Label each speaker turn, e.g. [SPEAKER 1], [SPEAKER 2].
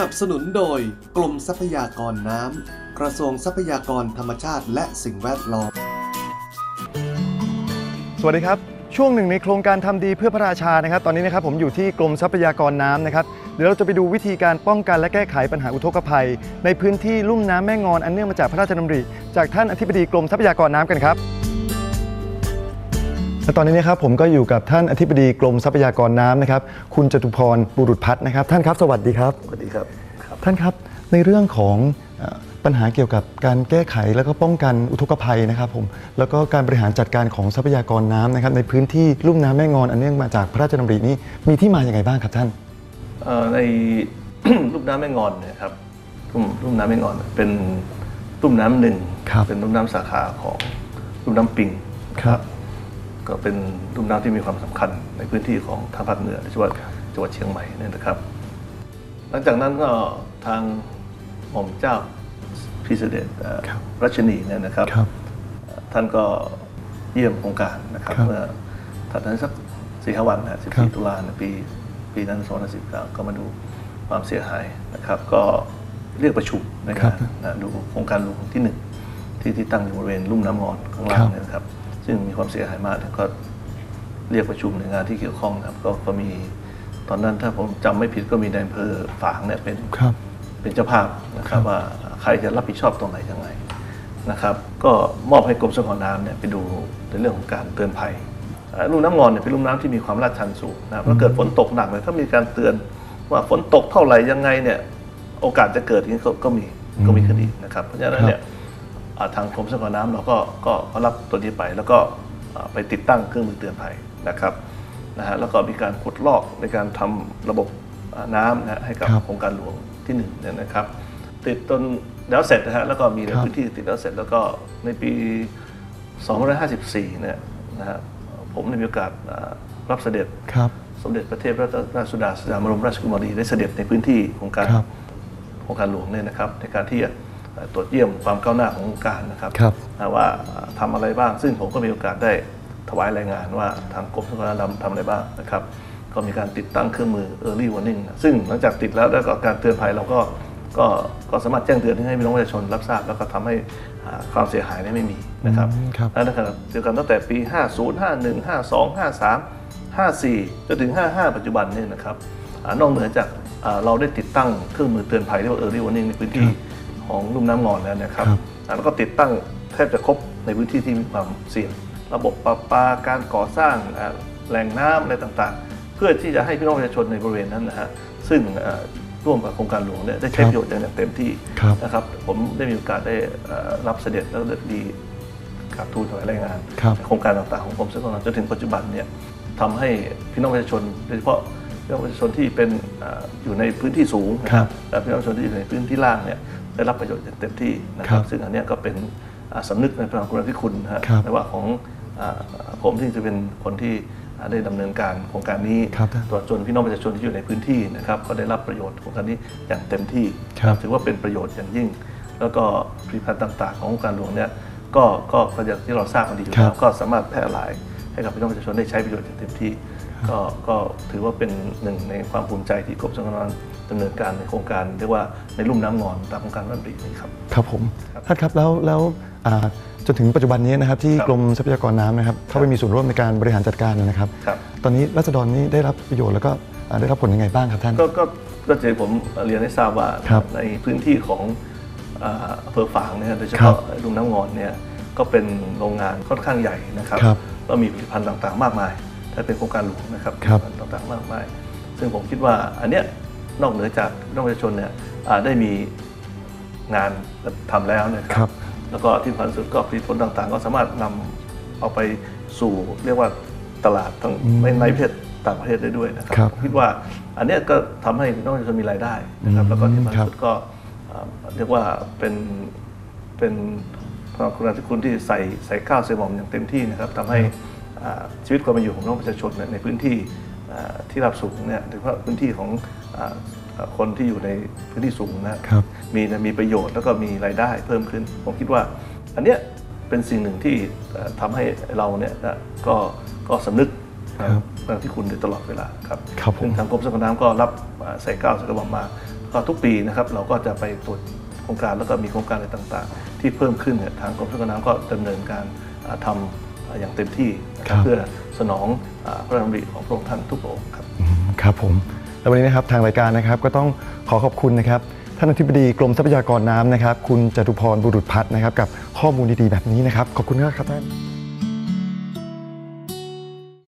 [SPEAKER 1] นับสนุนโดยกรมทรัพยากรน้ำ กระทรวงทรัพยากรธรรมชาติและสิ่งแวดล้อม
[SPEAKER 2] สวัสดีครับ ช่วงหนึ่งในโครงการทำดีเพื่อพระราชานะครับ ตอนนี้นะครับผมอยู่ที่กรมทรัพยากรน้ำนะครับ เดี๋ยวเราจะไปดูวิธีการป้องกันและแก้ไขปัญหาอุทกภัย ในพื้นที่ลุ่มน้ำแม่งอนอันเนื่องมาจากพระราชดำริ จากท่านอธิบดีกรมทรัพยากรน้ำกันครับ และตอนนี้นะครับผมก็อยู่กับท่านอธิบดีกรมทรัพยากรน้ำนะครับ คุณจตุพรบุรุษพัฒน์นะครับ ท่านครับสวัสดีครับ
[SPEAKER 3] สวัสดีครับครับ
[SPEAKER 2] ท่านครับในเรื่องของเอ่อปัญหาเกี่ยวกับการแก้ไขแล้วก็ป้องกันอุทกภัยนะครับผมแล้วก็การบริหารจัดการของทรัพยากรน้ำนะครับในพื้นที่ลุ่มน้ำแม่งอนอันเนื่องมาจากพระราชดำรินี้มีที่มาอย่างไงบ้างครับท่าน
[SPEAKER 3] เอ่อใน ลุ่มน้ำแม่งอนเนี่ยครับลุ่มลุ่มน้ำแม่งอนเป็นลุ่มน้ำหนึ่ง
[SPEAKER 2] ครับ
[SPEAKER 3] เป็นลุ่มน้ำสาขาของลุ่มน้ำปิง
[SPEAKER 2] ครับ
[SPEAKER 3] ก็เป็นลุ่มน้ำที่มีความสำคัญในพื้นที่ของทางภาคเหนือโดยเฉพาะจังหวัดเชียงใหม่เนี่ยนะครับ หลังจากนั้นก็ทางหม่อมเจ้าพิเศษเอ่อ
[SPEAKER 2] ครับ
[SPEAKER 3] รัชนีเนี่ยนะครับ
[SPEAKER 2] ครับ
[SPEAKER 3] ท่านก็เยี่ยมโครงการนะครับ
[SPEAKER 2] ครับ
[SPEAKER 3] เมื่อถัดนั้นสักสี่ห้าวันนะ
[SPEAKER 2] ครับ
[SPEAKER 3] 14ตุลาในปีปีนั้น2019ก็มาดูความเสียหายนะครับ ก็เรียกประชุมในการนะดูโครงการหลวงที่หนึ่งที่ที่ตั้งอยู่บริเวณลุ่มน้ำงอนข้างล่างเนี่ยนะครับ ซึ่งมีความเสียหายมากแล้วก็เรียกประชุมในวยงานที่เกี่ยวข้องนะครับก็ก็มีตอนนั้นถ้าผมจำไม่ผิดก็มีในายอำเภอฝางเนี่ยเป็น
[SPEAKER 2] ครับ
[SPEAKER 3] เป็นเจ้าภาพนะครับว่าใครจะรับผิดชอบตรงไหนยังไงนะครับ ก็มอบให้กรมสรรพากรน้ำเนี่ยไปดูในเรื่องของการเตือนภัยอ่าลุ่มน้ำงอนเนี่ยเป็นลุ่มน้ำที่มีความลาดชันสูงนะครับแล้วเกิดฝนตกหนักเลยถ้ามีการเตือนว่าฝนตกเท่าไหร่ยังไงเนี่ยโอกาสจะเกิดอย่างนี้ก็ก็มีก็มีขึ้นอีกนะครับ เพราะฉะนั้นเนี่ยอ่า ทางกรมสรรพากรน้ำเราก็ก็ก็รับตัวนี้ไป แล้วก็อ่าไปติดตั้งเครื่องมือเตือนภัยนะครับนะฮะแล้วก็มีการขุดลอกในการทำระบบอ่าน้ำนะฮะให้กับ
[SPEAKER 2] ครับ
[SPEAKER 3] โครงการหลวงที่หนึ่งเนี่ยนะครับ ติดจนแล้วเสร็จนะฮะแล้วก็มีใน
[SPEAKER 2] ครับ
[SPEAKER 3] พื้นที่ติดแล้วเสร็จ แล้วก็ในปี 254เนี่ยนะฮะผมได้มีโอกาสอ่ารับเสด็จ
[SPEAKER 2] ครับ
[SPEAKER 3] สมเด็จพระเทพรัตนราชสุดาสยามบรมราชกุมารีได้เสด็จในพื้นที่โครงการ
[SPEAKER 2] ครับ
[SPEAKER 3] โครงการหลวงเนี่ยนะครับ ในการที่จะเอ่อ ตรวจเยี่ยมความก้าวหน้าของโครงการนะครับ
[SPEAKER 2] ครับ
[SPEAKER 3] นะว่าทำอะไรบ้าง ซึ่งผมก็มีโอกาสได้ถวายรายงานว่าทางกรมสรรพากรน้ำทำอะไรบ้างนะครับ ก็มีการติดตั้งเครื่องมือ Early Warning นะซึ่งหลังจากติดแล้วแล้วก็การเตือนภัยเราก็ก็ก็สามารถแจ้งเตือนให้พี่น้องประชาชนรับทราบ แล้วก็ทำให้อ่าความเสียหายเนี่ยไม่มีนะครับ
[SPEAKER 2] อืมครับ
[SPEAKER 3] และในขณะเดียวกันตั้งแต่ปี 50 51 52 53 54จนถึง 55 ปัจจุบันเนี่ยนะครับอ่านอกเหนือจากอ่าเราได้ติดตั้งเครื่องมือเตือนภัยเรียกว่า Early Warning ในพื้นที่ ของลุ่มน้ำงอนแล้วนะครับ
[SPEAKER 2] ครับ
[SPEAKER 3] อ่าแล้วก็ติดตั้งแทบจะครบในพื้นที่ที่มีความเสี่ยง ระบบประปาการก่อสร้างอ่าแหล่งน้ำอะไรต่างๆ เพื่อที่จะให้พี่น้องประชาชนในบริเวณนั้นนะฮะซึ่งอ่าร่วมกับโครงการหลวงเนี่ยได้ใช้
[SPEAKER 2] ครับ
[SPEAKER 3] ประโยชน์อย่างเต็มที่
[SPEAKER 2] ครับ
[SPEAKER 3] นะครับผมได้มีโอกาสได้เอ่อรับเสด็จแล้วก็ได้ดีกราบทูลถวายรายงาน
[SPEAKER 2] ครับ
[SPEAKER 3] โครงการต่างๆของกรมสรรพากรจนถึงปัจจุบันเนี่ยทำให้พี่น้องประชาชนโดยเฉพาะ พี่น้องประชาชนที่เป็นอ่าอยู่ในพื้นที่สูงนะค
[SPEAKER 2] ครั
[SPEAKER 3] รับบและพี่น้องประชาชนที่อยู่ในพื้นที่ล่างเนี่ยได้รับประโยชน์อย่างเต็มที่นะครั
[SPEAKER 2] ครับบ
[SPEAKER 3] ซึ่งอันเนี้ยก็เป็นอ่าสำนึกในพระมหากรุณาธิคุณนะฮะ
[SPEAKER 2] ครับ
[SPEAKER 3] ไม่ว่าของอ่าผมที่จะเป็นคนที่อ่าได้ดำเนินการโครงการนี้
[SPEAKER 2] ครับ
[SPEAKER 3] ตลอดจนพี่น้องประชาชนที่อยู่ในพื้นที่นะครับก็ได้รับประโยชน์ของการนี้อย่างเต็มที่
[SPEAKER 2] ครับ
[SPEAKER 3] ถือว่าเป็นประโยชน์อย่างยิ่ง แล้วก็ผลิตภัณฑ์ต่าง ๆ ขององค์การหลวงเนี่ยก็ก็ก็อย่างที่เราทราบกันดีอยู่
[SPEAKER 2] ครั
[SPEAKER 3] แล้
[SPEAKER 2] บ
[SPEAKER 3] วก็สามารถแพร่หลายให้กับพี่น้องประชาชนได้ใช้ประโยชน์อย่างเต็มที่ ก็ก็ถือว่าเป็นหนึ่งในความภูมิใจที่กรมสรรพากรดำเนินการในโครงการเรียกว่าในลุ่มน้ำงอนตามโครงการรัฐบรีนี้ครับ
[SPEAKER 2] ครับผมท่านครับแล้วแล้วอ่าจนถึงปัจจุบันนี้นะครับที่
[SPEAKER 3] ครับ
[SPEAKER 2] กรมทรัพยากรน้ำนะครับเข้าไปมีส่วนร่วมในการบริหารจัดการนะครับ
[SPEAKER 3] ครับ
[SPEAKER 2] ตอนนี้รัษฎรนี้ได้รับประโยชน์แล้วก็อ่าได้รับผลยังไงบ้างครับท่าน
[SPEAKER 3] ก็ก็ก็จะผมเรียนให้ทราบว่า
[SPEAKER 2] ครับ
[SPEAKER 3] ในพื้นที่ของอ่าอำเภอฝางเนี่ยโดยเฉ
[SPEAKER 2] ครั
[SPEAKER 3] พาะ
[SPEAKER 2] บ
[SPEAKER 3] ลุ่มน้ำงอนเนี่ยก็เป็นโรงงานค่อนข้างใหญ่นะครับ
[SPEAKER 2] ครับ
[SPEAKER 3] แล้วมีผลิตภัณฑ์ต่างๆ มากมาย ถ้าเป็นโครงการหลวงนะครับ
[SPEAKER 2] ครับ
[SPEAKER 3] ผลิตภัณฑ์ต่างๆมากมาย ซึ่งผมคิดว่าอันเนี้ยนอกเหนือจากพี่น้องประชาชนเนี่ยอ่าได้มีงานทำแล้วนะค
[SPEAKER 2] ครั
[SPEAKER 3] รับ แล้วก็ที่สำคัญสุดก็ผลิตผลต่างๆ ก็สามารถนำเอาไปสู่เรียกว่าตลาดทั้ง
[SPEAKER 2] อืม
[SPEAKER 3] ในในประเทศต่างประเทศได้ด้วยนะครั
[SPEAKER 2] ครับ
[SPEAKER 3] ผมคิดว่าอันเนี้ยก็ทำให้พี่น้องประชาชนมีรายได้นะครับ
[SPEAKER 2] อืม
[SPEAKER 3] แล้วก็ที่สำคัญ
[SPEAKER 2] ครับ
[SPEAKER 3] สุดก็อ่าเรียกว่าเป็นเป็นพระคุณาธิคุณที่ใส่ใส่ข้าวใส่หม่อมอย่างเต็มที่นะครับทำให้อ่า ชีวิตความเป็นอยู่ของพี่น้องประชาชนเนี่ยในพื้นที่อ่าที่รับสูงเนี่ยโดยเฉพาะพื้นที่ของอ่าอ่าคนที่อยู่ในพื้นที่สูงนะครับมีมีประโยชน์แล้วก็มีรายได้เพิ่มขึ้น ผมคิดว่า อันเนี้ยเป็นสิ่งหนึ่งที่เอ่อทำให้เราเนี่ยนะก็ก็สำนึก
[SPEAKER 2] ครับ
[SPEAKER 3] เรื่องที่คุณอยู่ตลอดเวลาครับ
[SPEAKER 2] ครับผม
[SPEAKER 3] ซึ่งทางกรมสรรพากรน้ำก็รับอ่าใส่ก้าวใส่กระบอกมา ก็ทุกปีนะครับเราก็จะไปตรวจโครงการแล้วก็มีโครงการอะไรต่าง ๆ ที่เพิ่มขึ้นเนี่ยทางกรมชลประทานน้ำก็ดำเนินการอ่าทำอ่า อย่างเต็มที่นะค
[SPEAKER 2] ครั
[SPEAKER 3] รับบเพื่อสนองอาพระราชดำริของพระองค์ท่านทุกพระองค์ครับ
[SPEAKER 2] อืมครับผมแล้ววันนี้นะครับทางรายการนะครับก็ต้องขอขอบคุณนะครับท่านอธิบดีกรมทรัพยากรน้ำนะครับ คุณจตุพรบุรุษพัฒน์นะครับ กับข้อมูลดีๆแบบนี้นะครับ ขอบคุณมากครับท่าน